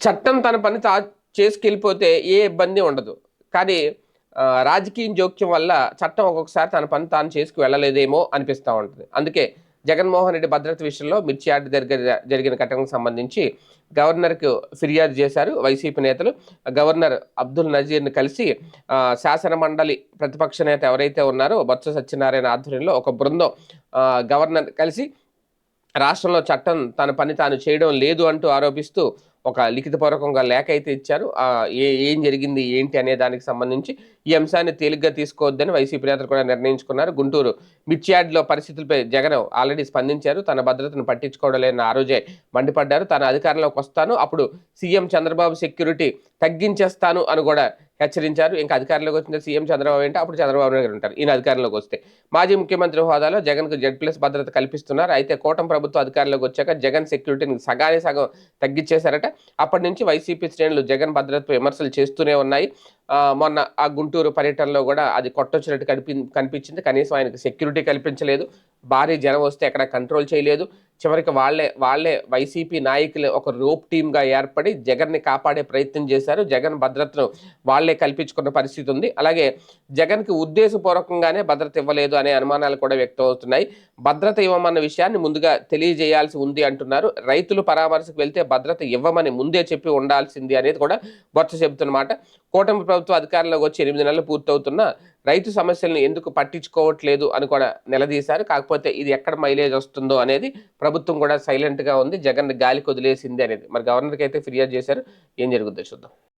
చట్టం తన పని తా చేసుకెళ్ళిపోతే ఏ ఇబ్బంది ఉండదు. కానీ రాజకీయ జోక్యం వల్ల చట్టం ఒక్కొక్కసారి తన పని తాను చేసుకు వెళ్ళలేదేమో అనిపిస్తూ ఉంటుంది. అందుకే జగన్మోహన్ రెడ్డి భద్రత విషయంలో మిర్చియార్డ్ దగ్గర జరిగిన ఘటనకు సంబంధించి గవర్నర్కు ఫిర్యాదు చేశారు వైసీపీ నేతలు. గవర్నర్ అబ్దుల్ నజీర్ని కలిసి శాసన మండలి ప్రతిపక్ష నేత ఎవరైతే ఉన్నారో బొత్స సత్యనారాయణ ఆధ్వర్యంలో ఒక బృందం గవర్నర్ కలిసి రాష్ట్రంలో చట్టం తన పని తాను చేయడం లేదు అంటూ ఆరోపిస్తూ ఒక లిఖితపూర్వకంగా లేఖ అయితే ఇచ్చారు. ఏ ఏం జరిగింది ఏంటి అనే దానికి సంబంధించి ఈ అంశాన్ని తేలిగ్గా తీసుకోవద్దని వైసీపీ నేతలు కూడా నిర్ణయించుకున్నారు. గుంటూరు మిర్చియాడ్లో పరిస్థితులపై జగన్ ఆల్రెడీ స్పందించారు. తన భద్రతను పట్టించుకోవడం లేని ఆ రోజే మండిపడ్డారు. తన అధికారంలోకి వస్తాను. అప్పుడు సీఎం చంద్రబాబు సెక్యూరిటీ తగ్గించేస్తాను అని కూడా హెచ్చరించారు. ఇంకా అధికారంలోకి వచ్చిన సీఎం చంద్రబాబు అంటే అప్పుడు చంద్రబాబు నాయుడు ఉంటారు. ఈయన అధికారంలోకి వస్తే మాజీ ముఖ్యమంత్రి హోదాలో జగన్కు జెడ్ ప్లస్ భద్రత కల్పిస్తున్నారు. అయితే కూటమి ప్రభుత్వం అధికారంలోకి వచ్చాక జగన్ సెక్యూరిటీని సగానే సగం తగ్గించేశారట. అప్పటి నుంచి వైసీపీ శ్రేణులు జగన్ భద్రతపై విమర్శలు చేస్తూనే ఉన్నాయి. మొన్న ఆ గుంటూరు పర్యటనలో కూడా అది కొట్టొచ్చినట్టు కనిపి కనిపించింది. కనీసం ఆయనకు సెక్యూరిటీ కల్పించలేదు. భారీ జనం వస్తే ఎక్కడ కంట్రోల్ చేయలేదు. చివరికి వాళ్ళే వాళ్ళే వైసీపీ నాయకులు ఒక రోప్ టీమ్గా ఏర్పడి జగన్ని కాపాడే ప్రయత్నం చేశారు. జగన్ భద్రతను వాళ్ళే కల్పించుకున్న పరిస్థితి ఉంది. అలాగే జగన్కి ఉద్దేశపూర్వకంగానే భద్రత ఇవ్వలేదు అనే అనుమానాలు కూడా వ్యక్తం అవుతున్నాయి భద్రత ఇవ్వమన్న విషయాన్ని ముందుగా తెలియజేయాల్సి ఉంది అంటున్నారు. రైతులు పరామర్శకు వెళ్తే భద్రత ఇవ్వమని ముందే చెప్పి ఉండాల్సింది అనేది కూడా బొత్స చెబుతున్నమాట కూటమి ప్రభుత్వం అధికారంలోకి వచ్చి ఎనిమిది నెలలు పూర్తవుతున్నా రైతు సమస్యలను ఎందుకు పట్టించుకోవట్లేదు అని కూడా నిలదీశారు. కాకపోతే ఇది ఎక్కడ మైలేజ్ వస్తుందో అనేది ప్రభుత్వం కూడా సైలెంట్గా ఉంది. జగన్ గాలికి వదిలేసింది అనేది. మరి గవర్నర్కి అయితే ఫిర్యాదు చేశారు. ఏం జరుగుతుందో చూద్దాం.